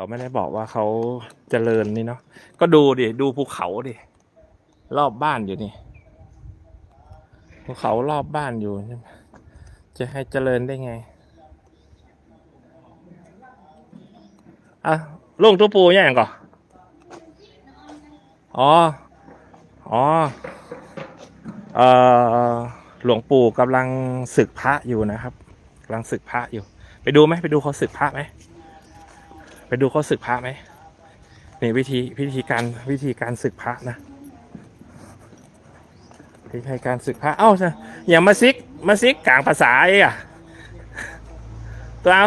เขาไม่ได้บอกว่าเขาเจริญนี่เนาะก็ดูดิดูภูเขาดิรอบบ้านอยู่นี่ภูเขารอบบ้านอยู่จะให้เจริญได้ไงอะลงตัวปู่ยอย่างก่อนอ๋อ อ๋อ เอ่อ หลวงปู่กำลังศึกพระอยู่นะครับกำลังศึกพระอยู่ ไปดูไหมไปดูเขาศึกพระไหม ไปดูเขาศึกพระไหมนี่วิธีวิธีการวิธีการศึกพระนะวิธีการศึกพระเอ้าใช่อย่ามาซิกมาซิกกลางภาษาเองอะตัวเอา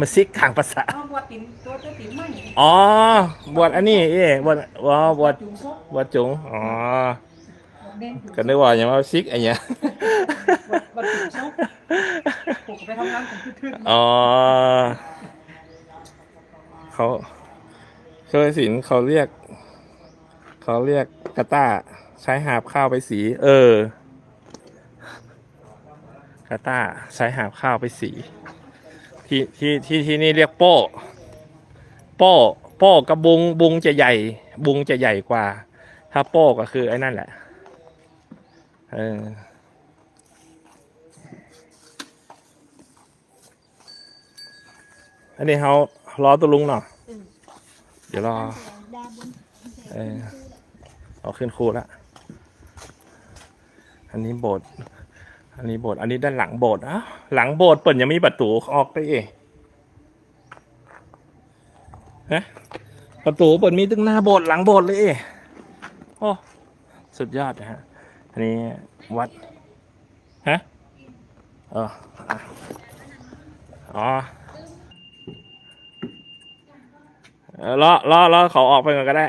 มาซิกกลางภาษาเอาบวชติ๋มตัวตัวติ๋มมั่งอ๋อบวชอันนี้เอ๊ะบวชอ๋อบวชจุงซกบวชจุงอ๋อบวชเด่นจุงก็นึกว่าอย่ามาซิกไอ้เนี้ยบวชจุงซกปลูกไปทำงานของทึ่งอ๋อ เขาเคยสินเขาเรียก เขาเรียกกระต้า ใช้หาบข้าวไปสี เออ กระต้าใช้หาบข้าวไปสี ที่ที่ที่ที่นี่เรียกโป้โป้โป้กับบุงบุงจะใหญ่ บุงจะใหญ่กว่า ถ้าโป้ก็คือไอ้นั่นแหละเอออันนี้เขา รอตัวลุงเนาะเดี๋ยวรอเออเอาขึ้นครูละอันนี้โบสถ์อันนี้โบสถ์อันนี้ด้านหลังโบสถ์อ้าวหลังโบสถ์เปิดยังมีประตูออกได้เองฮะประตูเปิดมีตึงหน้าโบสถ์หลังโบสถ์เลยเองโอ้สุดยอดนะฮะ อันนี้วัด ฮะ เอออะอ๋ อเออรอรอรอเขาออกไปก่อนก็ได้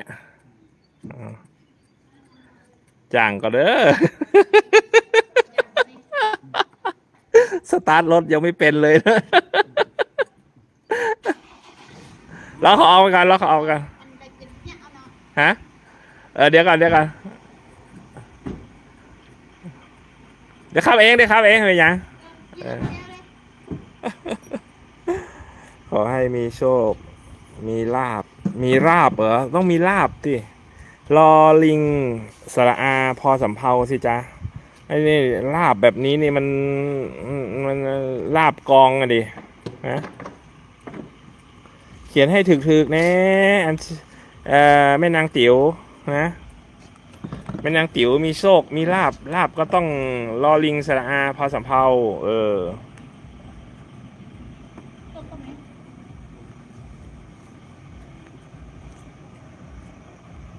จ่างก็เด้อสตาร์ทรถยังไม่เป็นเลยนะแล้วเขาเอากันแล้วเขาเอากันฮะเออเดี๋ยวก่อนเดี๋ยวก่อนเดี๋ยวขับเองเดี๋ยวขับเองเลยยังขอให้มีโชค มีลาบ มีราบเหรอ ต้องมีลาบดิรอลิงสระอาพอสำเพาสิจ๊ะไอ้นี่ลาบแบบนี้นี่มันมันลาบกองอะดิฮะเขียนให้ถึกๆแน่อันเอ่อแม่นางติ๋วนะแม่นางติ๋วมีโชคมีลาบลาบก็ต้องรอลิงสระอาพอสำเพาเออ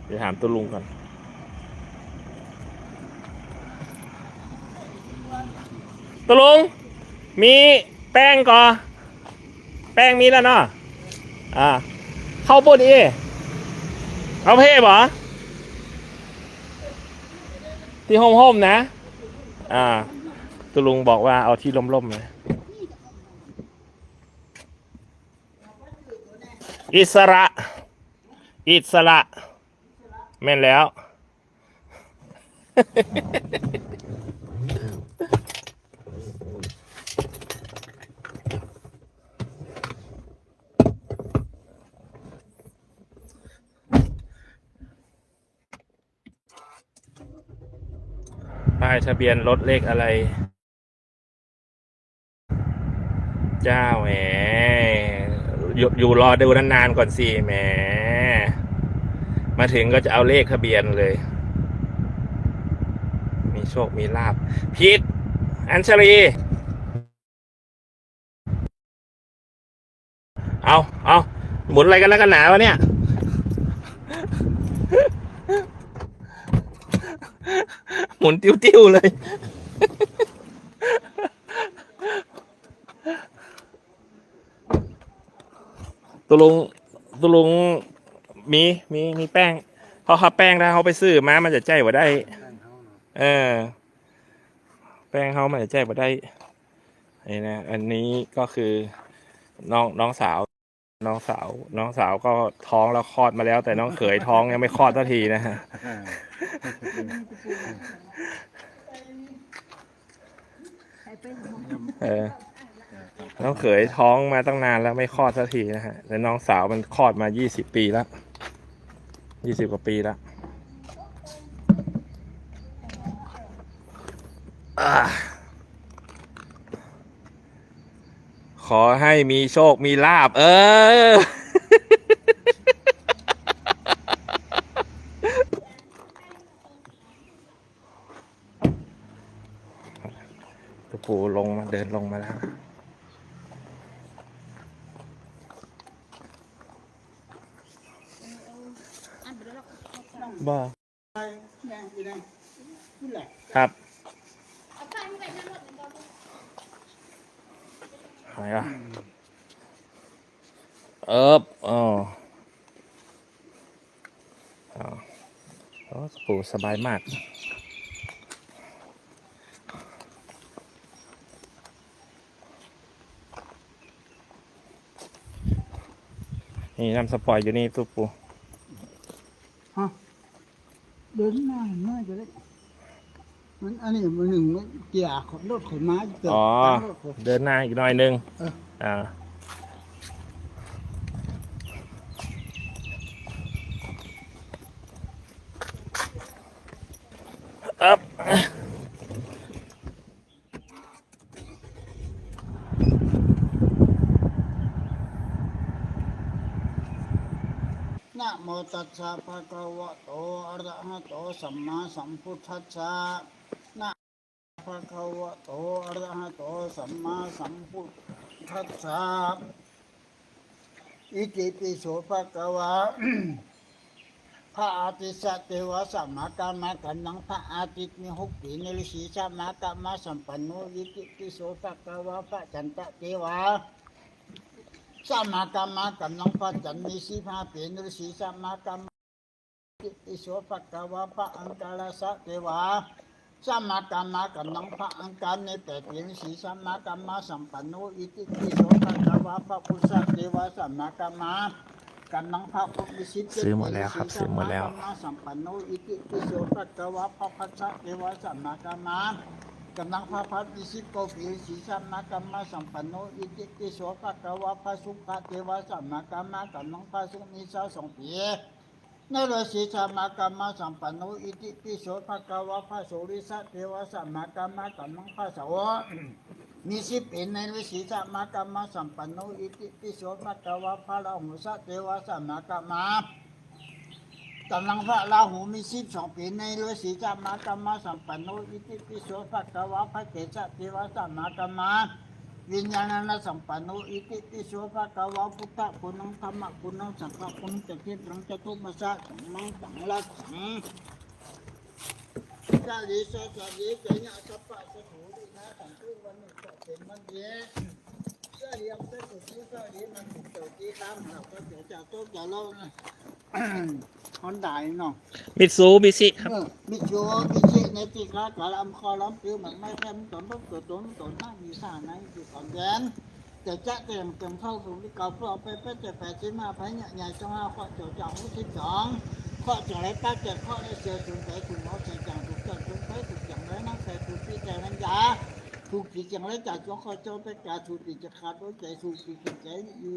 เดี๋ยวถามตัวลุงก่อนตัวลุง มีแป้งก่อ แป้งมีแล้วเนาะอ่าเข้าปุ่นอีเอาเพ่บหรอที่ห้มๆนะ อ่าตัวลุงบอกว่าเอาที่ล่มๆเลยอิสระ อิสระ แม่นแล้ว ป้ายทะเบียนรถเลขอะไร เจ้าแหม อยู่อยู่รอดูนานๆก่อนสิแหม มาถึงก็จะเอาเลขทะเบียนเลย มีโชคมีลาบพีทอัญชลี เอาเอาหมุนอะไรกันแล้วกันหนาวะเนี่ย หมุนติ้วๆเลยตุลุงตุลุง มีมีมีแป้งเพราะเขาแป้งถ้าเขาไปซื้อมามันจะใจว่าได้ เออ แป้งเขามันจะใจว่าได้นี่นะอันนี้ก็คือน้องน้องสาว น้องสาว น้องสาวก็ท้องแล้วคลอดมาแล้ว แต่น้องเขยท้องยังไม่คลอดสักทีนะฮะเออน้องเขยท้องมาตั้งนานแล้วไม่คลอดสักทีนะฮะแต่น้องสาวมันคลอดมา20ปีแล้วี่สิบกว่าปีแล้วอขอให้มีโชคมีลาบ เออ ตัวปูลงมาเดินลงมาแล้ว บ้าแม่อีนั่นนี่แหละครับอะไรอะเอิบอ๋อโอ้ปู่สบายมาก นี่น้ำสปอยอยู่นี่ตุ๊ปูฮะ เดินหน้าหน้าจะได้มันอันนี้มันหนึ่งมันเกียร์ขนรถขนม้าเกิดอ๋อตามรถขน เดินหน้าอีกหน่อยนึงเอออ่าอัพ นะโม ตัสสะภะคะวะโตอะระหะโตสัมมาสัมพุทธัสสะนะภะคะวะโตอะระหะโตสัมมาสัมพุทธัสสะอิติปิโสภะคะวะพระอาทิตย์สเทวะสัมมากัมมากันนังพระอาทิตย์มีหกปีในฤาษีสัมมากัมมาสัมปันโนอิติปิโสภะคะวะพระจันตะเทวะ สมากรรมกำลังพัจันมีสีพาเป็นฤาษีสมากรรมกิติโสภะกวาพระอังคาราสะเทวาสมากรรมกำลังพระอังคารในแปดเป็นฤาษีสมากรรมสัมปันโนอิติปิโสภะกวาพระพุทธเทวาสมากรรมกำลังพระพุทธสิทธิ์ซื้อหมดแล้วครับซื้อหมดแล้วสมากรรมสัมปันโนอิติปิโสภะกวาพระพัชชะเทวาสมากรรม กำลังพระพัฒนิสิโกภิสีสัมมากรรมสัมปันโนอิติปิโสภะคะวะพระสุขะเทวะสัมมากรรมกำลังพระสุนิสาสองปีนรสีสัมมากรรมสัมปันโนอิติปิโสภะคะวะพระโสริสะเทวะสัมมากรรมกำลังพระสาวะมีสิป็นในฤาษีสัมมากรรมสัมปันโนอิติปิโสภะคะวะพระราหุสะเทวะสัมมากรรม กำลังพระราหูมีสิบสองปีในฤาษีจามากรรมสัมปันโนอิติปิโสภะคะวะพระเกศเทวะสัมมากรรมาวิญญาณนสัมปันโนอิติปิโสภะคะวะพุทธคุณังธรรมคุณังสังฆคุณจะเทียบรังจะทุมาสะสังมังสังลักสังกาลิสะสะลิเกญะสัพพะสะถูดินะสังคุวันนุสะเป็นมันเยสะเรียมสะสุทิสะเรียมันสุเจติตามหลักก็จะจะโตจะเล่านะ ฮอนดายเนาะมิตซูบิชิครับเออมิชัวมิชิในที่ค้ากาลำคอลำปิ้วมันไม่แค่มตนต้องเกิดตนตนนั่งมีสาในที่ก่อนแดนแต่จะเตรียมเตรียมเข้าสู่ที่เก่าเพื่อเอาไปเพื่อจะแปดสิบห้าพันใหญ่จังห้าข้อเจ้าจังที่สิบสองข้อจะไรป้าเจ็ดข้อได้เสียถูกใจถูกเอาใจจังถูกจังถูกไปถูกจังไรนั่งใส่ถูกปีใจนันยาถูกปีจังไรจัดจ้องข้อเจ้าไปกาถูกปีจะขาดด้วยใจถูกปีใจอยู่